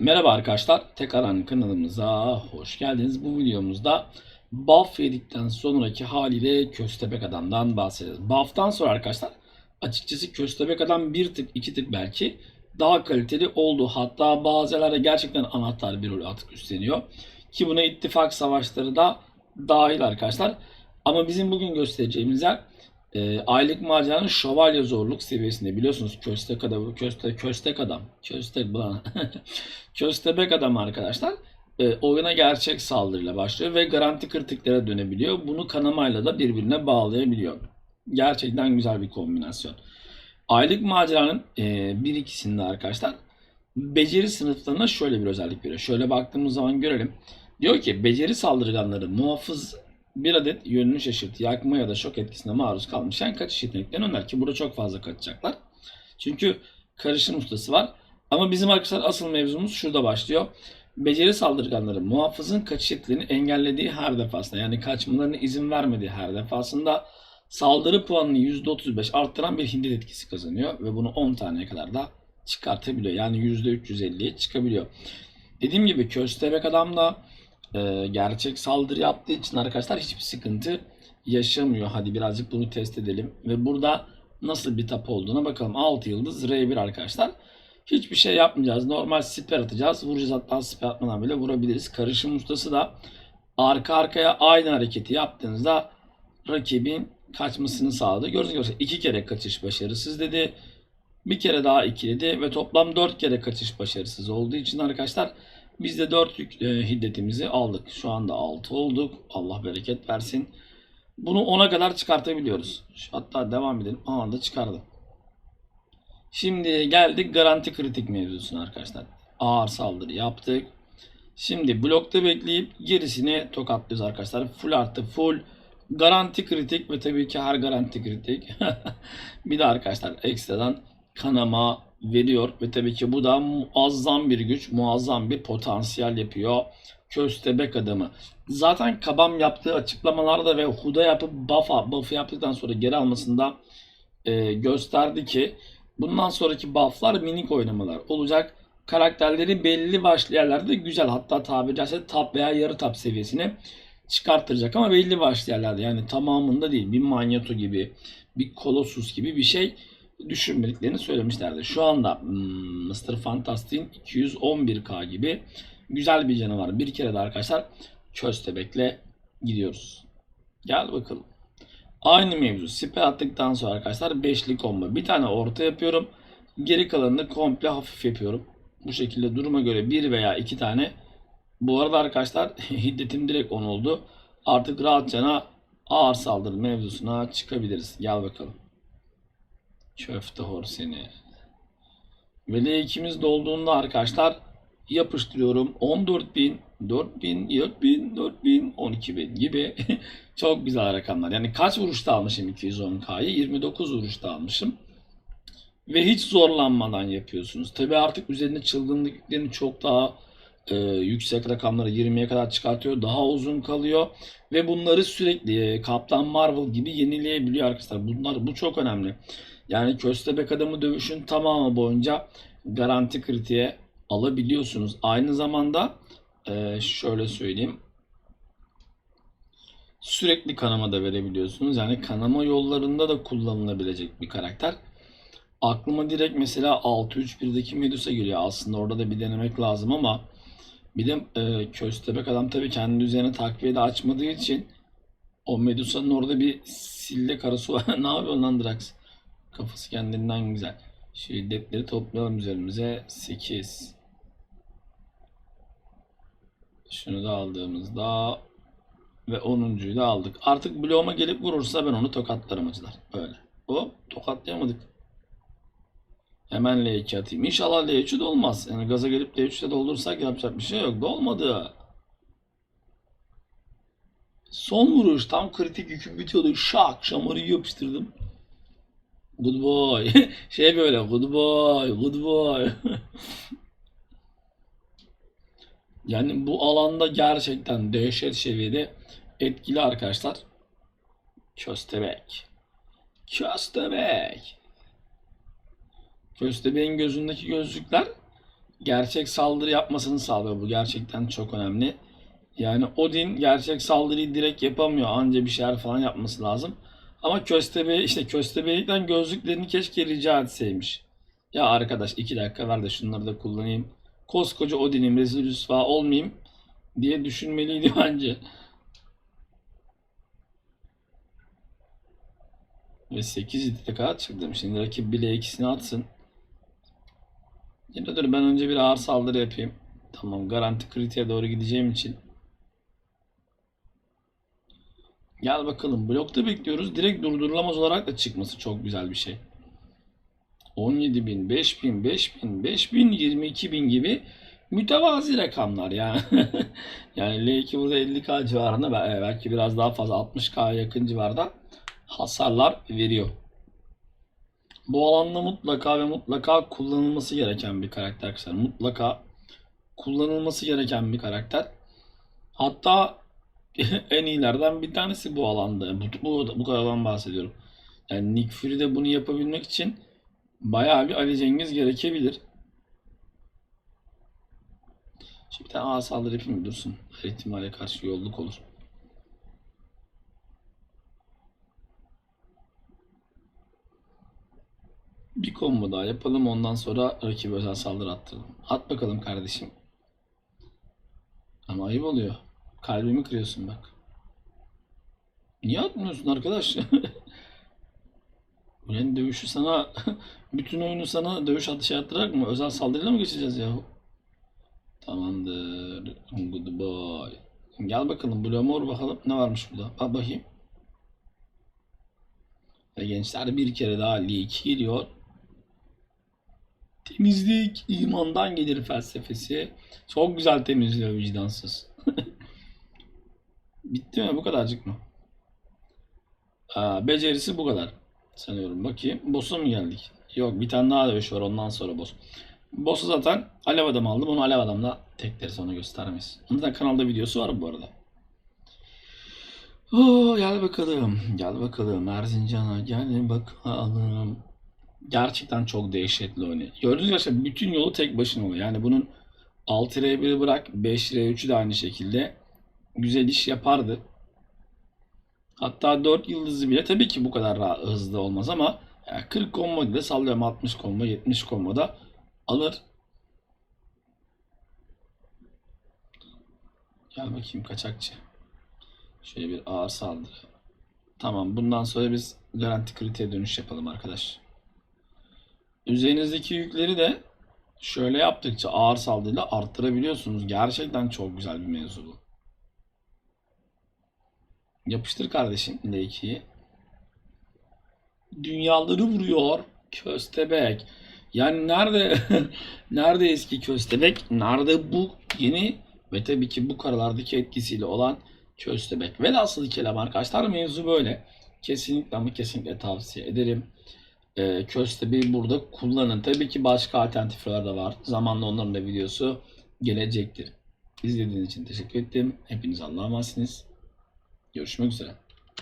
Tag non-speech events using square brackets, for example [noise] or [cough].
Merhaba arkadaşlar, tekrardan kanalımıza hoş geldiniz. Bu videomuzda buff yedikten sonraki haliyle Köstebek Adam'dan bahsedeceğiz. Buff'tan sonra arkadaşlar açıkçası Köstebek Adam bir tık iki tık belki daha kaliteli oldu. Hatta bazı yerlerde gerçekten anahtar bir rol artık üstleniyor. Ki buna ittifak savaşları da dahil arkadaşlar. Ama bizim bugün göstereceğimiz yer e, aylık maceranın şövalye zorluk seviyesinde biliyorsunuz köstek adam köste köstek adam köstek bulan [laughs] köstebek adam arkadaşlar e, oyuna gerçek saldırıyla başlıyor ve garanti kritiklere dönebiliyor. Bunu kanamayla da birbirine bağlayabiliyor. Gerçekten güzel bir kombinasyon. Aylık maceranın e, bir ikisinde arkadaşlar beceri sınıflarına şöyle bir özellik veriyor. Şöyle baktığımız zaman görelim. Diyor ki beceri saldırganları muhafız bir adet yönünü şaşırt, yakma ya da şok etkisine maruz kalmışken kaçış yeteneklerini öner ki burada çok fazla kaçacaklar. Çünkü karışım ustası var. Ama bizim arkadaşlar asıl mevzumuz şurada başlıyor. Beceri saldırganları muhafızın kaçış yeteneklerini engellediği her defasında yani kaçmalarına izin vermediği her defasında saldırı puanını %35 arttıran bir hiddet etkisi kazanıyor ve bunu 10 taneye kadar da çıkartabiliyor. Yani %350'ye çıkabiliyor. Dediğim gibi köstebek adam da e, gerçek saldırı yaptığı için arkadaşlar hiçbir sıkıntı yaşamıyor. Hadi birazcık bunu test edelim. Ve burada nasıl bir tap olduğuna bakalım. 6 yıldız R1 arkadaşlar. Hiçbir şey yapmayacağız. Normal siper atacağız. Vuracağız hatta siper atmadan bile vurabiliriz. Karışım ustası da arka arkaya aynı hareketi yaptığınızda rakibin kaçmasını sağladı. Gördüğünüz gibi iki kere kaçış başarısız dedi. Bir kere daha ikiledi ve toplam 4 kere kaçış başarısız olduğu için arkadaşlar biz de 4 yük, e, hiddetimizi aldık. Şu anda 6 olduk. Allah bereket versin. Bunu 10'a kadar çıkartabiliyoruz. Hatta devam edelim. Aa da çıkardım. Şimdi geldik garanti kritik mevzusuna arkadaşlar. Ağır saldırı yaptık. Şimdi blokta bekleyip gerisini tokatlıyoruz arkadaşlar. Full artı full. Garanti kritik ve tabii ki her garanti kritik. [laughs] bir de arkadaşlar ekstradan kanama veriyor ve tabii ki bu da muazzam bir güç, muazzam bir potansiyel yapıyor köstebek adamı. Zaten Kabam yaptığı açıklamalarda ve Huda yapıp buff'a, buff'ı yaptıktan sonra geri almasında e, gösterdi ki bundan sonraki buff'lar minik oynamalar olacak. Karakterleri belli başlı yerlerde güzel hatta tabiri caizse top veya yarı top seviyesine çıkarttıracak ama belli başlı yerlerde yani tamamında değil. Bir Magneto gibi, bir Colossus gibi bir şey düşünmediklerini söylemişlerdi. Şu anda hmm, Mr. Fantastic'in 211k gibi güzel bir canı var. Bir kere de arkadaşlar köstebekle gidiyoruz. Gel bakalım. Aynı mevzu. Siper attıktan sonra arkadaşlar beşli combo. Bir tane orta yapıyorum. Geri kalanını komple hafif yapıyorum. Bu şekilde duruma göre bir veya iki tane. Bu arada arkadaşlar [laughs] hiddetim direkt 10 oldu. Artık rahatçana ağır saldırı mevzusuna çıkabiliriz. Gel bakalım. Köfte hor seni. Ve L2'miz dolduğunda arkadaşlar yapıştırıyorum. 14.000, 4.000, 4.000, 4.000, 12.000 gibi [laughs] çok güzel rakamlar. Yani kaç vuruşta almışım 210K'yı? 29 vuruşta almışım. Ve hiç zorlanmadan yapıyorsunuz. Tabi artık üzerinde çılgınlık yüklerini çok daha e, yüksek rakamları 20'ye kadar çıkartıyor. Daha uzun kalıyor. Ve bunları sürekli e, Kaptan Marvel gibi yenileyebiliyor arkadaşlar. Bunlar bu çok önemli. Yani köstebek adamı dövüşün tamamı boyunca garanti kritiğe alabiliyorsunuz. Aynı zamanda e, şöyle söyleyeyim. Sürekli kanama da verebiliyorsunuz. Yani kanama yollarında da kullanılabilecek bir karakter. Aklıma direkt mesela 6-3-1'deki Medusa geliyor. Aslında orada da bir denemek lazım ama bir de e, köstebek adam tabii kendi üzerine takviye de açmadığı için o Medusa'nın orada bir sille karası var. [laughs] ne yapıyorsun lan Drax? Kafası kendinden güzel. Şiddetleri toplayalım üzerimize. 8. Şunu da aldığımızda ve 10.yu da aldık. Artık bloğuma gelip vurursa ben onu tokatlarım acılar. Böyle. Hop tokatlayamadık. Hemen L2 atayım. İnşallah L3'ü de olmaz. Yani gaza gelip L3'te doldursak yapacak bir şey yok. Dolmadı. Son vuruş. Tam kritik yüküm bitiyordu. Şak. Şamarı yapıştırdım. Good boy. [laughs] şey böyle. Good boy. Good boy. [laughs] yani bu alanda gerçekten dehşet seviyede etkili arkadaşlar. Köstebek. Köstebek. Köstebeğin gözündeki gözlükler gerçek saldırı yapmasını sağlıyor. Bu gerçekten çok önemli. Yani Odin gerçek saldırıyı direkt yapamıyor. Anca bir şeyler falan yapması lazım. Ama köstebe işte köstebekten gözlüklerini keşke rica etseymiş. Ya arkadaş iki dakika ver de şunları da kullanayım. Koskoca Odin'im rezil rüsva olmayayım diye düşünmeliydi [laughs] bence. Ve 8 iddia çıktım. Şimdi rakip bile ikisini atsın. Yine dur ben önce bir ağır saldırı yapayım. Tamam garanti kritiğe doğru gideceğim için. Gel bakalım blokta bekliyoruz. Direkt durdurulamaz olarak da çıkması çok güzel bir şey. 17.000, 5.000, 5.000, 5.000, 22.000 gibi mütevazi rakamlar [laughs] yani. yani L2 burada 50k civarında ve belki biraz daha fazla 60k yakın civarda hasarlar veriyor. Bu alanda mutlaka ve mutlaka kullanılması gereken bir karakter arkadaşlar. Mutlaka kullanılması gereken bir karakter. Hatta [laughs] en iyilerden bir tanesi bu alanda. Bu, bu, bu kadardan bahsediyorum. Yani Nick Fury'de bunu yapabilmek için bayağı bir Ali Cengiz gerekebilir. Şimdi bir tane ağ saldırı yapayım dursun. Her ihtimale karşı yolluk olur. Bir combo daha yapalım ondan sonra rakibe özel saldırı attıralım. At bakalım kardeşim. Ama ayıp oluyor. Kalbimi kırıyorsun bak. Niye atmıyorsun arkadaş? [laughs] Ulan dövüşü sana [laughs] bütün oyunu sana dövüş atışı attırarak mı? Özel saldırıyla mı geçeceğiz ya? Tamamdır. Good boy. Gel bakalım Blue Mor bakalım ne varmış burada. Bak bakayım. Ve gençler bir kere daha 2 geliyor. Temizlik imandan gelir felsefesi. Çok güzel temizliyor vicdansız. Bitti mi? Bu kadarcık mı? Aa, becerisi bu kadar. Sanıyorum. Bakayım. Boss'a mı geldik? Yok bir tane daha dövüş var ondan sonra boss. Boss'u zaten Alev Adam aldım. Onu Alev Adam'la tekleriz onu göstermeyiz. Onun da kanalda videosu var bu arada. Oo, gel bakalım. Gel bakalım. Erzincan'a gel bakalım. Gerçekten çok dehşetli oynuyor. Gördüğünüz gibi bütün yolu tek başına oluyor. Yani bunun 6R1'i bırak 5R3'ü de aynı şekilde güzel iş yapardı. Hatta 4 yıldızı bile tabii ki bu kadar hızlı olmaz ama yani 40 combo de sallıyorum 60 combo 70 combo da alır. Gel bakayım kaçakçı. Şöyle bir ağır saldırı. Tamam bundan sonra biz garanti kritiğe dönüş yapalım arkadaş. Üzerinizdeki yükleri de şöyle yaptıkça ağır saldırıyla arttırabiliyorsunuz. Gerçekten çok güzel bir mevzu bu. Yapıştır kardeşim L2'yi. Dünyaları vuruyor köstebek. Yani nerede [laughs] nerede eski köstebek? Nerede bu yeni ve tabii ki bu karalardaki etkisiyle olan köstebek. Velhasıl kelam arkadaşlar mevzu böyle. Kesinlikle ama kesinlikle tavsiye ederim. Ee, köstebeği burada kullanın. Tabii ki başka alternatifler de var. Zamanla onların da videosu gelecektir. İzlediğiniz için teşekkür ettim. Hepiniz Allah'a emanetsiniz. Görüşmek üzere.